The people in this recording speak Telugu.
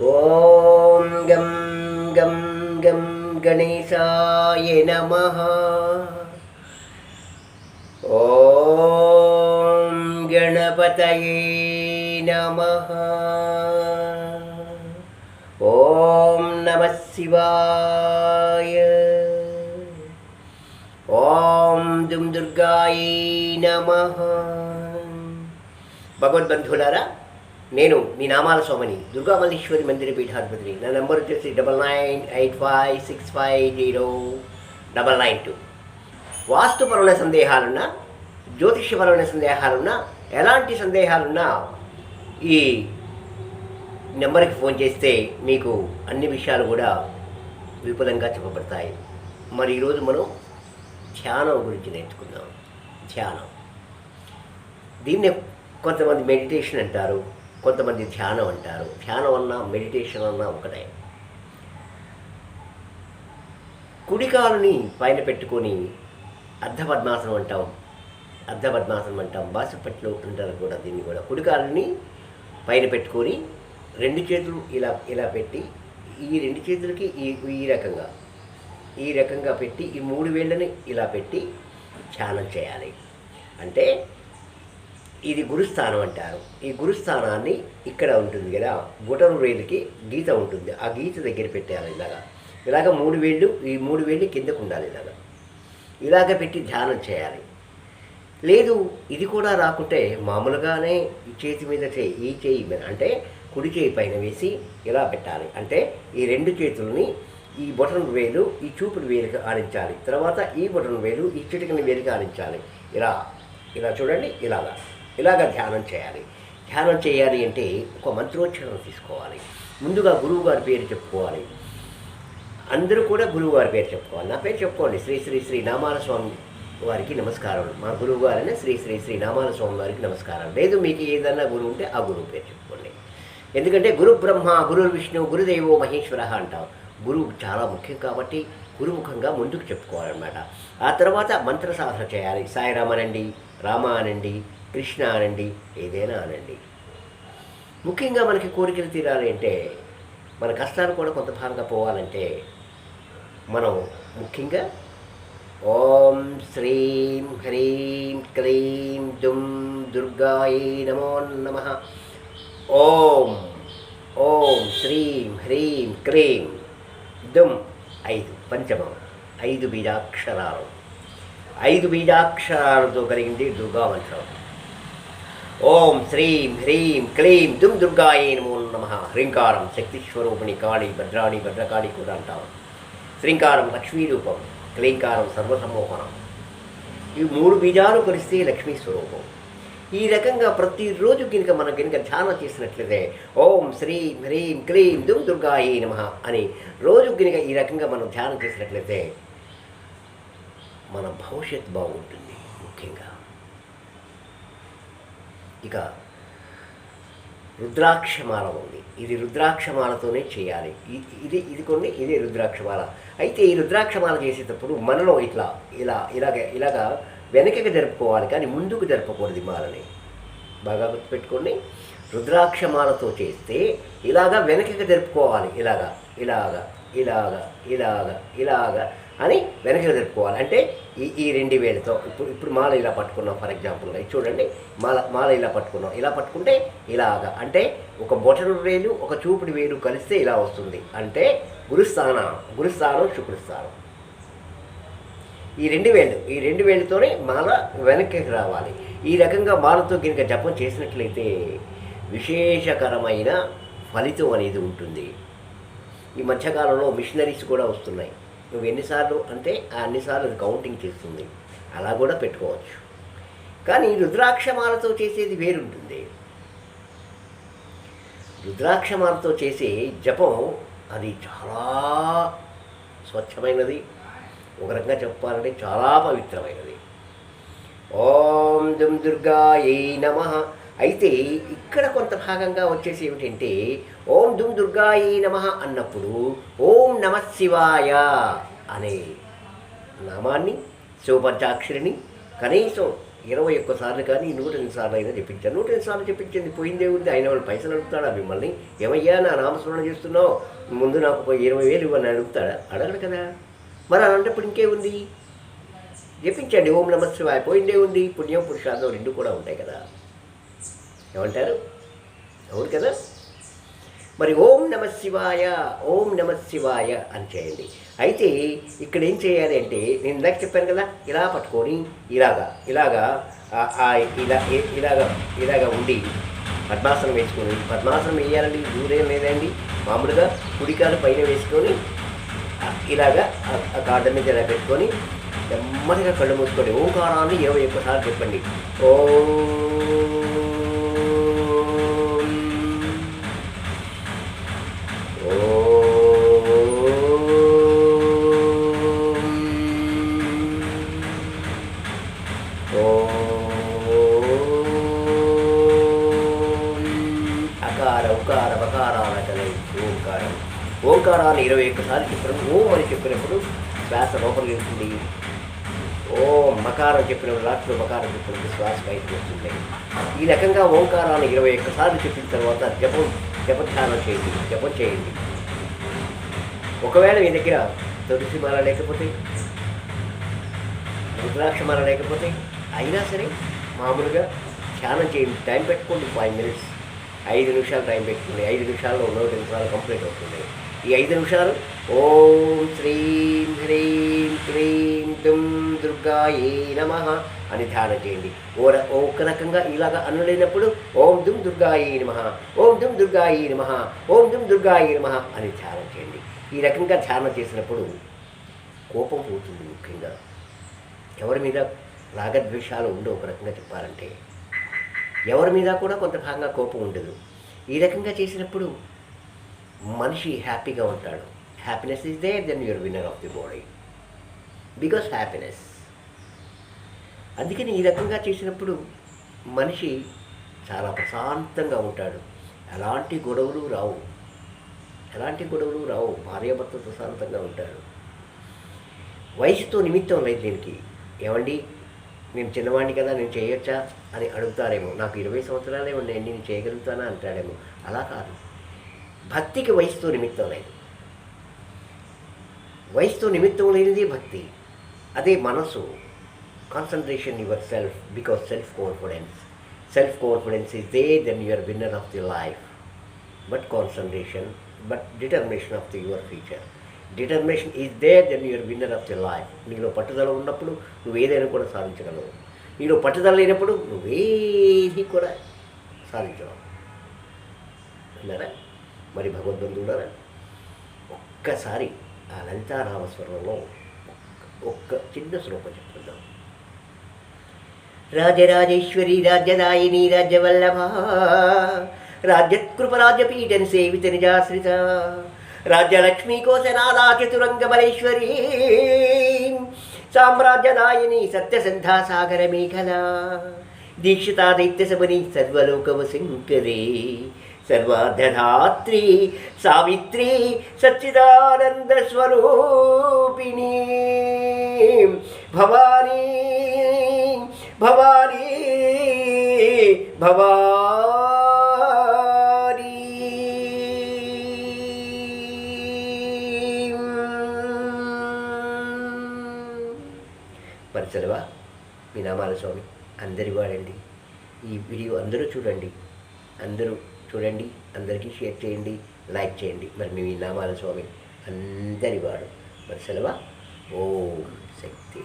ఓం గం గం గం గణేశాయ నమ ఓం గణపతయే నమ ఓం నమ శివాయ ఓం దుం దుర్గాయ నమ భగవద్బంధువులారా నేను మీ నామాల సోమని దుర్గామల్లీశ్వరి మందిర పీఠాధిపతిని. నా నెంబర్ వచ్చేసి double nine eight five six five zero double nine two. వాస్తుపరమైన సందేహాలున్నా జ్యోతిష్యపరమైన సందేహాలున్నా ఎలాంటి సందేహాలున్నా ఈ నెంబర్కి ఫోన్ చేస్తే మీకు అన్ని విషయాలు కూడా విపులంగా చెప్పబడతాయి. మరి ఈరోజు మనం ధ్యానం గురించి నేర్చుకుందాం. ధ్యానం. దీన్ని కొంతమంది మెడిటేషన్ అంటారు. కొంతమంది ధ్యానం అంటారు. ధ్యానం అన్నా మెడిటేషన్ అన్నా ఒకటే. కుడికాలుని పైన పెట్టుకొని అర్ధపద్మాసనం అంటాం అర్ధపద్మాసనం అంటాం. బాసపట్లు అంటారు కూడా దీన్ని కూడా. కుడికాలుని పైన పెట్టుకొని రెండు చేతులు ఇలా ఇలా పెట్టి ఈ రెండు చేతులకి ఈ ఈ రకంగా ఈ రకంగా పెట్టి ఈ మూడు వేళ్ళని ఇలా పెట్టి ధ్యానం చేయాలి. అంటే ఇది గురుస్థానం అంటారు. ఈ గురుస్థానాన్ని ఇక్కడ ఉంటుంది కదా బుటను వేలుకి గీత ఉంటుంది. ఆ గీత దగ్గర పెట్టాలి ఇలాగా. ఇలాగ మూడు వేళ్ళు ఈ మూడు వేళ్ళు కిందకు ఉండాలి ఇలాగా. ఇలాగ పెట్టి ధ్యానం చేయాలి. లేదు ఇది కూడా రాకుంటే మామూలుగానే ఈ చేతి మీద చేయి ఈ చేయి మీద అంటే కుడి చేయి పైన వేసి ఇలా పెట్టాలి? అంటే ఈ రెండు చేతులని ఈ బొటన్ వేలు ఈ చూపుడు వేలుకి ఆడించాలి. తర్వాత ఈ బొటన్ వేలు ఈ చిటికని వేలుకి ఆడించాలి. ఇలా ఇలా చూడండి ఇలాగా. ఇలాగ ధ్యానం చేయాలి. ధ్యానం చేయాలి అంటే ఒక మంత్రోచ్చారణ తీసుకోవాలి. ముందుగా గురువు గారి పేరు చెప్పుకోవాలి. అందరూ కూడా గురువు గారి పేరు చెప్పుకోవాలి. నా పేరు చెప్పుకోండి. శ్రీ శ్రీ శ్రీ నామాల స్వామి వారికి నమస్కారం మా గురువు గారనే శ్రీ శ్రీ శ్రీ నామాల స్వామి వారికి నమస్కారం లేదు మీకు ఏదన్నా గురువు ఉంటే ఆ గురువు పేరు చెప్పుకోండి. ఎందుకంటే గురు బ్రహ్మ గురు విష్ణు గురుదేవో మహేశ్వర అంటాం. గురువు చాలా ముఖ్యం కాబట్టి గురుముఖంగా ముందుకు చెప్పుకోవాలన్నమాట. ఆ తర్వాత మంత్ర సాధన చేయాలి సాయిరామనండి రామ అనండి కృష్ణ అనండి ఏదైనా అనండి. ముఖ్యంగా మనకి కోరికలు తీరాలి అంటే మన కష్టాలు కూడా కొంత భాగంగా పోవాలంటే మనం ముఖ్యంగా ఓం శ్రీం హ్రీం క్లీం దుం దుర్గాయ నమో నమ. ఓం ఓం శ్రీం హ్రీం క్లీం దుం ఐదు పంచమం ఐదు బీజాక్షరాలు. ఐదు బీజాక్షరాలతో కలిగింది దుర్గా మంత్రం ఓం శ్రీం హ్రీం క్లీం దుం దుర్గాయే నమో నమ. హ్రీంకారం శక్తిస్వరూపిణి కాళి భద్రాణి భద్రకాళి కూడా అంటాం శ్రీంకారం లక్ష్మీ రూపం క్లీంకారం సర్వసమోహనం ఈ మూడు బీజాలు కలిస్తే లక్ష్మీ స్వరూపం. ఈ రకంగా ప్రతిరోజు కనుక మనం కనుక ధ్యానం చేసినట్లయితే ఓం శ్రీం హ్రీం క్లీం దుం దుర్గాయే నమ అని రోజు కనుక ఈ రకంగా మనం ధ్యానం చేసినట్లయితే మన భవిష్యత్ బాగుంటుంది ముఖ్యంగా. ఇక రుద్రాక్షమాల ఉంది. ఇది రుద్రాక్షమాలతోనే చేయాలి. ఇది ఇది కొన్ని ఇది రుద్రాక్షమాల. అయితే ఈ రుద్రాక్షమాల చేసేటప్పుడు మనలో ఇట్లా ఇలా ఇలాగ ఇలాగా వెనకకి జరుపుకోవాలి కానీ ముందుకు జరపకూడదు మాలని. బాగా గుర్తుపెట్టుకోండి. రుద్రాక్షమాలతో చేస్తే ఇలాగా వెనకకి జరుపుకోవాలి. ఇలాగా ఇలాగా ఇలాగా ఇలాగా ఇలాగా అని వెనక్కి జరుపుకోవాలి. అంటే ఈ ఈ రెండు వేలతో ఇప్పుడు ఇప్పుడు మాల ఇలా పట్టుకున్నాం ఫర్ ఎగ్జాంపుల్గా ఇది చూడండి మాల మాల ఇలా పట్టుకున్నాం. ఇలా పట్టుకుంటే ఇలాగా. అంటే ఒక బొటను వేలు ఒక చూపుడు వేలు కలిస్తే ఇలా వస్తుంది. అంటే గురుస్థానం గురుస్థానం శుక్రస్థానం. ఈ రెండు వేలు ఈ రెండు వేలుతోనే మాల వెనక్కి రావాలి. ఈ రకంగా మాలతో కనుక జపం చేసినట్లయితే విశేషకరమైన ఫలితం అనేది ఉంటుంది. ఈ మధ్యకాలంలో మిషనరీస్ కూడా వస్తున్నాయి. నువ్వు ఎన్నిసార్లు అంటే అన్నిసార్లు అది కౌంటింగ్ చేస్తుంది. అలా కూడా పెట్టుకోవచ్చు. కానీ రుద్రాక్షమాలతో చేసేది వేరుంటుంది. రుద్రాక్షమాలతో చేసే జపం అది చాలా స్వచ్ఛమైనది. ఒక రకంగా చెప్పాలంటే చాలా పవిత్రమైనది. ఓం దుం దుర్గాయై నమ. అయితే ఇక్కడ కొంత భాగంగా వచ్చేసి ఏమిటంటే ఓం దుం దుర్గాయై నమ అన్నప్పుడు ఓం నమ శివాయ అనే నామాన్ని శివపంచాక్షరిని కనీసం ఇరవై ఒక్కసార్లు కానీ నూట ఎనిమిది సార్లు అయినా చెప్పించాను నూట ఎనిమిది సార్లు చెప్పించింది పోయిందే ఉంది ఆయన వాళ్ళు పైసలు అడుగుతాడా మిమ్మల్ని? ఏమయ్యా నా నామస్మరణ చేస్తున్నావు. ముందు నాకు ఇరవై వేలు ఇవ్వని అడుగుతాడా? అడగడు కదా. మరి అలాంటప్పుడు ఇంకేముంది? చెప్పించండి ఓం నమ శివాయ. పోయిందే ఉంది. పుణ్యం పురుషార్థం రెండు కూడా ఉంటాయి కదా. ఏమంటారు? అవును కదా? మరి ఓం నమ శివాయ ఓం నమ శివాయ అని చేయండి. అయితే ఇక్కడ ఏం చేయాలి అంటే నేను ఇందాక చెప్పాను కదా ఇలా పట్టుకొని ఇలాగా ఇలాగా ఆ- ఇలా ఇలాగా ఇలాగా ఉండి పద్మాసనం వేసుకొని పద్మాసనం వేయాలండి దూరేం లేదండి మామూలుగా కుడికాలు పైన వేసుకొని ఇలాగా ఆ- గార్డెన్ మీద ఇలా పెట్టుకొని నెమ్మదిగా కళ్ళు మూసుకోండి. ఓంకారాన్ని ఇరవై ఒక్కసారి చెప్పండి. ఓ అకార ఉకార బకారాల కలయి. ఓంకారం. ఓంకారాన్ని ఇరవై ఒక్కసారి చెప్పినప్పుడు ఓం అని చెప్పినప్పుడు శ్వాస లోపలికి వెళ్తుంది. ఓం మకారం చెప్పినప్పుడు రాత్రి మకారం చెప్పినప్పుడు శ్వాస బయటకు వస్తుంది. ఈ రకంగా ఓంకారాన్ని ఇరవై ఒక్కసార్లు చెప్పిన తర్వాత జపం జపధ్యానం చేయండి. జపం చేయండి. ఒకవేళ మీ దగ్గర తులసి మాల లేకపోతే రుద్రాక్ష మాల లేకపోతే అయినా సరే మామూలుగా ధ్యానం చేయండి. టైం పెట్టుకోండి ఫైవ్ మినిట్స్. ఐదు నిమిషాలు టైం పెట్టుకుంది. ఐదు నిమిషాల్లో నూట నిమిషాలు కంప్లీట్ అవుతుంది. ఈ ఐదు నిమిషాలు ఓం శ్రీం హ్రీం క్రీం దుం దుర్గాయే నమ అని ధ్యానం చేయండి. ఓ ఓ ఒక రకంగా ఇలాగ అనలేనప్పుడు ఓం దుమ్ దుర్గాయే నమ ఓం దుమ్ దుర్గాయే నమ ఓం దుమ్ దుర్గాయే నమ అని ధ్యానం చేయండి. ఈ రకంగా ధ్యానం చేసినప్పుడు కోపం పోతుంది ముఖ్యంగా. ఎవరి మీద రాగద్వేషాలు ఉండవు ఒక రకంగా చెప్పాలంటే. ఎవరి మీద కూడా కొంత భాగంగా కోపం ఉండదు. ఈ రకంగా చేసినప్పుడు మనిషి హ్యాపీగా ఉంటాడు. Happiness is there then your winner of the body because happiness అందుకని ఈ రకంగా చేసినప్పుడు మనిషి చాలా ప్రశాంతంగా ఉంటాడు. ఎలాంటి గొడవలు రావు. ఎలాంటి గొడవలు రావు. భార్యాభర్త ప్రశాంతంగా ఉంటారు. వయసుతో నిమిత్తం లేదు దీనికి. ఏమండి? నేను చిన్నవాడిని కదా నేను చేయొచ్చా అని అడుగుతారేమో. నాకు ఇరవై సంవత్సరాలే ఉన్నాయి నేను చేయగలుగుతానా అంటాడేమో. అలా కాదు. భక్తికి వయసుతో నిమిత్తం లేదు. వయసుతో నిమిత్తం లేనిది భక్తి. అదే మనసు. Concentration your self because self confidence self confidence is there then your winner of the life but concentration but determination of the your future determination is there then your winner of the life నీలో పట్టుదల ఉన్నప్పుడు నువ్వు ఏదైనా కూడా సాధించగలవు. నీలో పట్టుదల లేనప్పుడు నువ్వేది కూడా సాధించగలవు అన్నారా? మరి భగవద్బంధువులారా ఒక్కసారి ఆ లలితారామస్వరంలో ఒక్క చిన్న శ్లోకం చెప్పుకుందాం రాజరాజేశ్వరి రాజ్యదాయిని రాజ్యవల్లభ రాజ్యకృపరాజ్యపీఠని సేవిత నిజాశ్రిత రాజ్యలక్ష్మీ కోశనాలా చతురంగమలేశ్వరీ. సామ్రాజ్యదాయిని సత్యసంధా సాగర మేఖలా దీక్షితా సర్వలోకము శంకరే. సర్వార్ధధాత్రి సావిత్రి సచ్చిదానంద స్వరూపిణి. భవానీ భవానీ భవా పరిచలవా మీ నామాల స్వామి అందరి వాడండి. ఈ వీడియో అందరూ చూడండి. అందరూ చూడండి అందరికీ షేర్ చేయండి లైక్ చేయండి. మరి మీ నామాల స్వామి అందరి వాడు. మరి సెలవా? ఓం శక్తి.